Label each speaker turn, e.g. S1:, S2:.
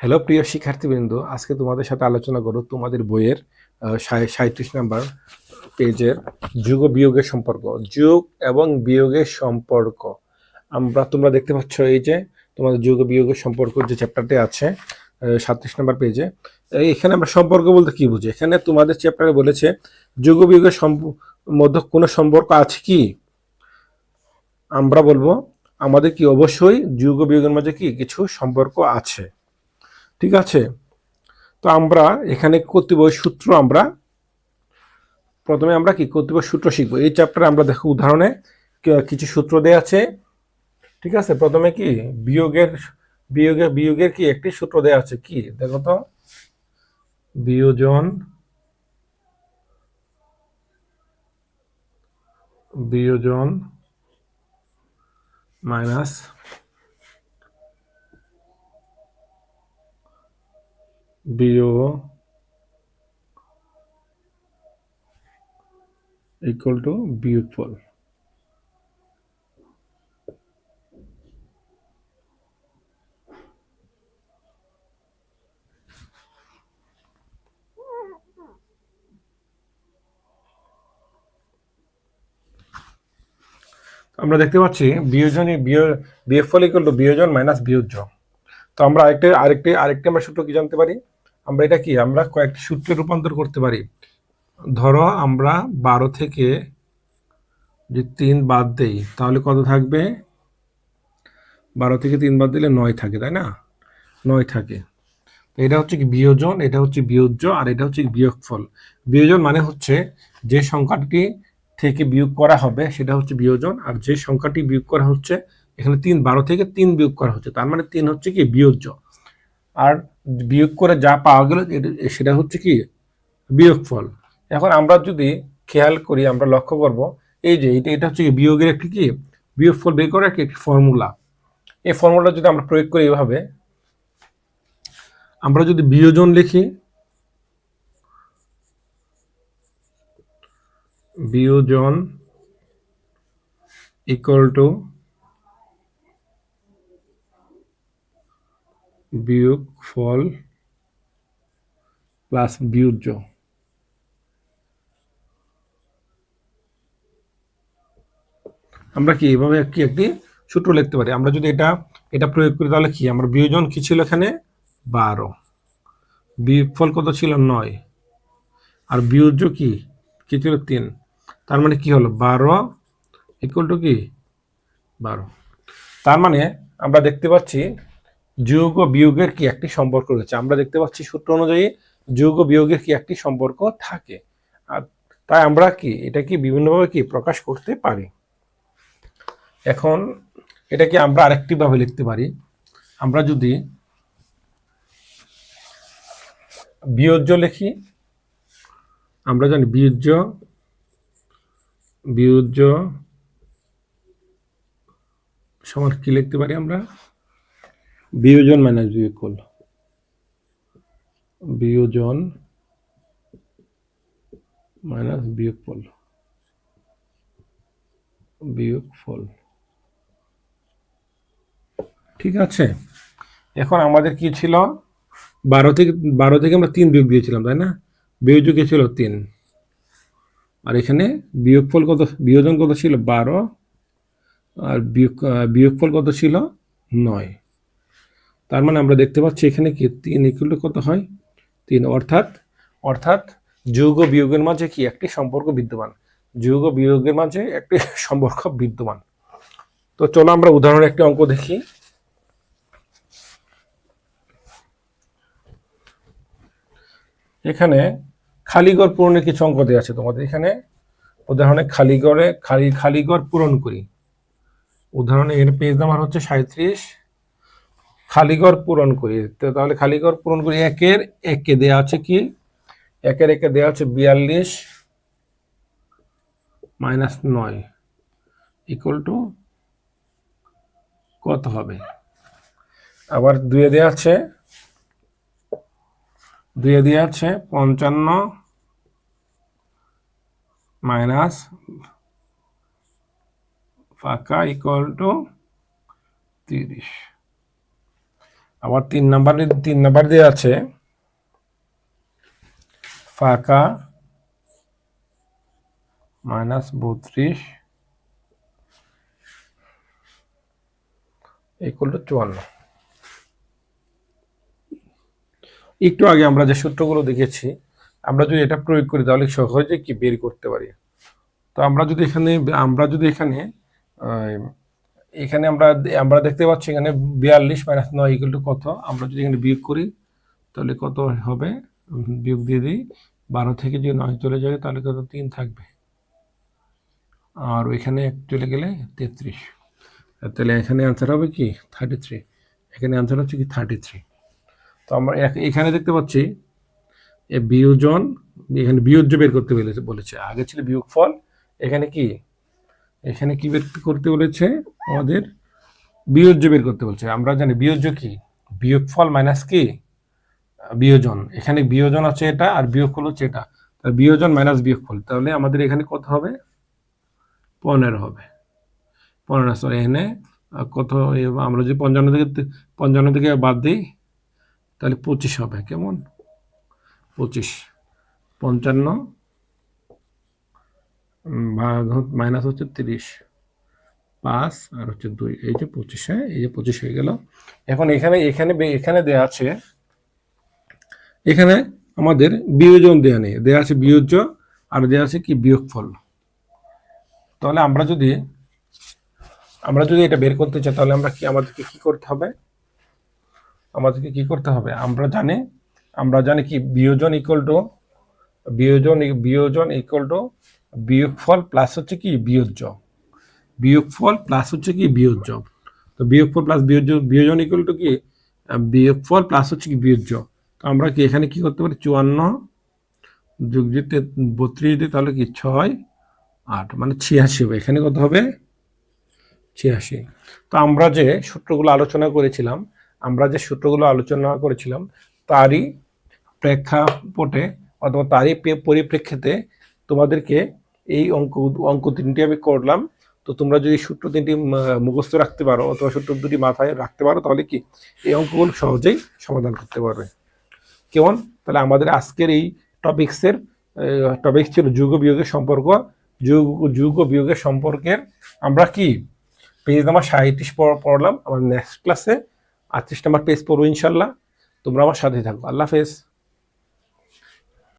S1: Hello প্রিয় শিক্ষার্থীবৃন্দ, আজকে তোমাদের সাথে আলোচনা করো তোমাদের বইয়ের সাঁত্রিশ নাম্বার পেজের যুগ বিয়োগের সম্পর্ক। যুগ এবং বিয়োগের সম্পর্ক। আমরা, তোমরা দেখতে পাচ্ছ এই যে তোমাদের যুগ বিয়োগের সম্পর্ক যে চ্যাপ্টারটি আছে সাঁত্রিশ নাম্বার পেজে। এখানে আমরা সম্পর্ক বলতে কি বুঝি? এখানে তোমাদের চ্যাপ্টারে বলেছে, যুগ বিয়োগের মধ্যে কোনো সম্পর্ক আছে কি? আমরা বলব, আমাদের কি অবশ্যই যুগ বিয়োগের মাঝে কি কিছু সম্পর্ক আছে? ঠিক আছে? তো আমরা এখানে কর্তৃপক্ষ সূত্র আমরা, প্রথমে আমরা কি কর্তৃপক্ষ সূত্র শিখব? এই চ্যাপ্টারে আমরা দেখো উদাহরণে কিছু সূত্র দেওয়া আছে। ঠিক আছে? প্রথমে কি বিয়োগের বিয়োগের বিয়োগের কি একটি সূত্র দেওয়া আছে? কি? দেখো তো। বিয়োজন বিয়োজন মাইনাস বিয়োগ ইকুয়াল টু বিয়োগফল আমরা দেখতে পাচ্ছি বিয়োজনই বিয় বিয়োগফল ইকুয়াল টু বিয়োজন মাইনাস বিয়োজ্য। তো আমরা আরেকটি আরেকটি আরেকটি আমরা সূত্র কি জানতে পারি? আমরা এটা কি? আমরা কয়েকটি সূত্রে রূপান্তর করতে পারি। ধরো আমরা বারো থেকে যে তিন বাদ দেই, তাহলে কত থাকবে? বারো থেকে তিন বাদ দিলে নয় থাকে, তাই না? নয় থাকে। তো এটা হচ্ছে কি বিয়োজন, এটা হচ্ছে বিয়োজ্য, আর এটা হচ্ছে বিয়োগফল। বিয়োজন মানে হচ্ছে যে সংখ্যাটি থেকে বিয়োগ করা হবে, সেটা হচ্ছে বিয়োজন, আর যে সংখ্যাটি বিয়োগ করা হচ্ছে, এখানে তিন, বারো থেকে তিন বিয়োগ করা হচ্ছে। তার মানে তিন হচ্ছে কি বিয়োজ্য। আর বিয়োগ করে যা পাওয়া গেল সেটা হচ্ছে কি? বিয়োগফল। এখন আমরা যদি খেয়াল করি, আমরা লক্ষ্য করব, এই যে এটা এটা হচ্ছে বিয়োগের একটি কি? বিয়োগফল বের করার একটি ফর্মুলা। এই ফর্মুলা যদি আমরা প্রয়োগ করি এভাবে, আমরা যদি বিয়োজন লিখি, বিয়োজন ইকুয়াল টু বিয়োগ ফল প্লাস বিয়োজ্য। আমরা কি এভাবে কি একটি সূত্র লিখতে পারি? আমরা যদি এটা এটা প্রয়োগ করি তাহলে কি? আমরা বিয়োজন কি ছিল এখানে? বারো। বিয়োগফল কত ছিল? নয়। আর বিয়োজ্য কি? কি ছিল? তিন। তার মানে কি হলো? বারো ইকুয়াল টু কি? বারো। তার মানে আমরা দেখতে পাচ্ছি যোগ ও বিয়োগের কি একটি সম্পর্ক রয়েছে? আমরা দেখতে পাচ্ছি সূত্র অনুযায়ী যোগ ও বিয়োগের কি একটি সম্পর্ক থাকে। আর তাই আমরা কি এটা কি বিভিন্নভাবে কি প্রকাশ করতে পারি? এখন এটা কি আমরা আরেকটি ভাবে লিখতে পারি। আমরা যদি বিয়োজ্য লিখি, আমরা জানি বিয়োজ্য বিয়োজ্য সমান কি লিখতে পারি আমরা? বিয়োজন মাইনাস বিয়োগফল বিয়োজন মাইনাস বিয়োগফল বিয়োগফল ঠিক আছে? এখন আমাদের কি ছিল? বারো থেকে বারো থেকে আমরা তিন বিয়োগ দিয়েছিলাম, তাই না? বিয়োগ কি ছিল তিন। আর এখানে বিয়োগফল কত, বিয়োজন কত ছিল? বারো। আর বিয়োগ বিয়োগফল কত ছিল? নয়। তার মানে আমরা দেখতে পাচ্ছি এখানে কি তিন ইকুয়াল কত হয়? তিন, অর্থাৎ অর্থাৎ যোগ ও বিয়োগের মাঝে কি একটি সম্পর্ক বিদ্যমান? যোগ ও বিয়োগের মাঝে একটি সম্পর্ক বিদ্যমান। তো চলো আমরা উদাহরণের একটি অঙ্ক দেখি। এখানে খালিগড় পূরণের কিছু অঙ্ক দেওয়া আছে তোমাদের। এখানে উদাহরণে খালিগড়ে খালি, খালিগড় পূরণ করি। উদাহরণে এর পেজ নাম্বার হচ্ছে সাঁত্রিশ খালিগড় পূরণ করি। তাহলে খালিগড় পূরণ করি, একের একে দেয়া আছে কি? একের একে দেয়া আছে বিয়াল্লিশ মাইনাস নয় ইকুয়াল টু কত হবে? আবার দুয়ে দেয়া আছে, দুয়ে দেয়া আছে পঞ্চান্ন মাইনাস ফাঁকা ইকুয়াল টু তিরিশ। আবার তিন নাম্বার তিন নাম্বার দিয়ে আছে। ফাঁকা মাইনাস বত্রিশ চুয়ান্ন। একটু আগে আমরা যে সূত্রগুলো দেখেছি, আমরা যদি এটা প্রয়োগ করি তাহলে সহজে কি বের করতে পারি? তো আমরা যদি এখানে আমরা যদি এখানে এখানে আমরা আমরা দেখতে পাচ্ছি এখানে বিয়াল্লিশ মাইনাস নয় ইকুয়াল টু কত? আমরা যদি এখানে বিয়োগ করি, তাহলে কত হবে? বিয়োগ দিয়ে দিই। বারো থেকে যদি নয় চলে যায়, তাহলে কত? তিন থাকবে। আর ওইখানে চলে গেলে তেত্রিশ। তাহলে এখানে অ্যান্সার হবে কি? থার্টি থ্রি এখানে অ্যান্সার হচ্ছে কি? থার্টি থ্রি তো আমরা এখ- এখানে দেখতে পাচ্ছি, এ বিয়োজন, এখানে বিয়োজ্য বের করতে বলেছে বলেছে। আগে ছিল বিয়োগ ফল এখানে কি? এখানে কি বের করতে বলেছে? আমাদের বিয়োজ্য বের করতে বলছে। আমরা জানি বিয়োজ্য কি? বিয়োগ ফল মাইনাস কি বিয়োজন। এখানে বিয়োজন আছে এটা আর বিয়োগ ফল হচ্ছে এটা। তাহলে বিয়োজন মাইনাস বিয়োগ ফল তাহলে আমাদের এখানে কত হবে? পনেরো হবে। পনেরো সরি এখানে কত? আমরা যদি পঞ্চান্ন থেকে পঞ্চান্ন থেকে বাদ দিই, তাহলে পঁচিশ হবে। কেমন? পঁচিশ। পঞ্চান্ন মাইনাস হচ্ছে তিরিশ, পাঁচ আর হচ্ছে দুই, এই যে পঁচিশ হ্যাঁ? এই যে পঁচিশ হয়ে গেল। এখন এখানে এখানে এখানে দেয়া আছে, এখানে আমাদের বিয়োজন দেয়া নেই। দেয়া আছে বিয়োজ্য আর দেয়া আছে কি? বিয়োগফল। তাহলে আমরা যদি আমরা যদি এটা বের করতে চাই, তাহলে আমরা কি, আমাদেরকে কি করতে হবে? আমাদেরকে কি করতে হবে? আমরা জানি আমরা জানি কি? বিয়োজন ইকুয়াল টু বিয়োজন বিয়োজন ইকুয়াল টু বিয়োগফল প্লাস হচ্ছে কি? বিয়োজ্য বিয়োগফল প্লাস হচ্ছে কি? বিয়োজ্য তো বিয়োগফল প্লাস বিয়োজ্য বিয়োজন ইকুয়াল টু কি? বিয়োগফল প্লাস হচ্ছে কি? বিয়োজ্য তো আমরা কি এখানে কি করতে পারি? চুয়ান্ন যোগ দিতে বত্রিশ দিই, তাহলে কি? ছয়, আট মানে ছিয়াশি হবে। এখানে কত হবে? ছিয়াশি। তো আমরা যে সূত্রগুলো আলোচনা করেছিলাম, আমরা যে সূত্রগুলো আলোচনা করেছিলাম, তারই প্রেক্ষাপটে অথবা তারই পরিপ্রেক্ষিতে তোমাদেরকে এই অঙ্ক অঙ্ক তিনটি আমি করলাম। তো তোমরা যদি সূত্র তিনটি মুখস্থ রাখতে পারো অথবা সূত্র দুটি মাথায় রাখতে পারো, তাহলে কি এই অঙ্কগুলো সহজেই সমাধান করতে পারবে। কেমন? তাহলে আমাদের আজকের এই টপিক্সের টপিক ছিল যুগ বিয়োগের সম্পর্ক। যুগ যুগ বিয়োগের সম্পর্কের আমরা কি? পেজ নাম্বার সাঁত্রিশ পড়লাম। আমার নেক্সট ক্লাসে আটত্রিশ নাম্বার পেজ পড়ব ইনশাল্লাহ। তোমরা আমার সাথে থাকো। আল্লাহ হাফেজ।